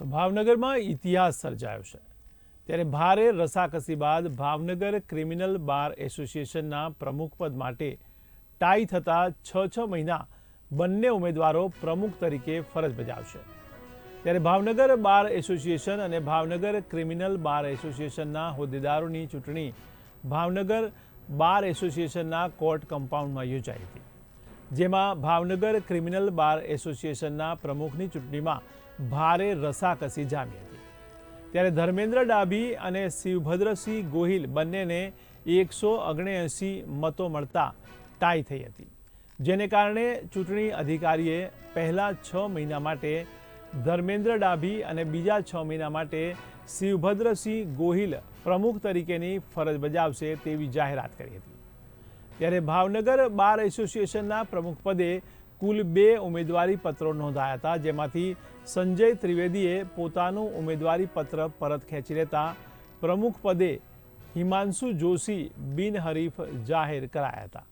તો ભાવનગરમાં ઇતિહાસ સર્જાયો છે. ત્યારે ભારે રસાકસી બાદ ભાવનગર ક્રિમિનલ બાર એસોસિએશનના પ્રમુખ પદ માટે ટાઈ થતાં છ છ મહિના બંને ઉમેદવારો પ્રમુખ તરીકે ફરજ બજાવશે. ત્યારે ભાવનગર બાર એસોસિએશન અને ભાવનગર ક્રિમિનલ બાર એસોસિએશનના હોદ્દેદારોની ચૂંટણી ભાવનગર બાર એસોસિએશનના કોર્ટ કમ્પાઉન્ડમાં યોજાઈ હતી. જેમાં ભાવનગર ક્રિમિનલ બાર એસોસિએશનના પ્રમુખની ચૂંટણીમાં ભારે રસાકસી જામી હતી. ત્યારે ધર્મેન્દ્ર ડાભી અને શિવભદ્રસિંહ ગોહિલ બંનેને એકસો ઓગણએંસી મતો મળતા ટાઈ થઈ હતી, જેને કારણે ચૂંટણી અધિકારીએ પહેલા છ મહિના માટે ધર્મેન્દ્ર ડાભી અને બીજા છ મહિના માટે શિવભદ્રસિંહ ગોહિલ પ્રમુખ તરીકેની ફરજ બજાવશે તેવી જાહેરાત કરી હતી. ત્યારે ભાવનગર બાર એસોસિએશનના પ્રમુખ પદે કુલ બે ઉમેદવારી પત્રો નોંધાયા હતા, જેમાંથી સંજય ત્રિવેદીએ પોતાનું ઉમેદવારી પત્ર પરત ખેંચી લેતા પ્રમુખ પદે હિમાંશુ જોશી બિનહરીફ જાહેર કરાયા હતા.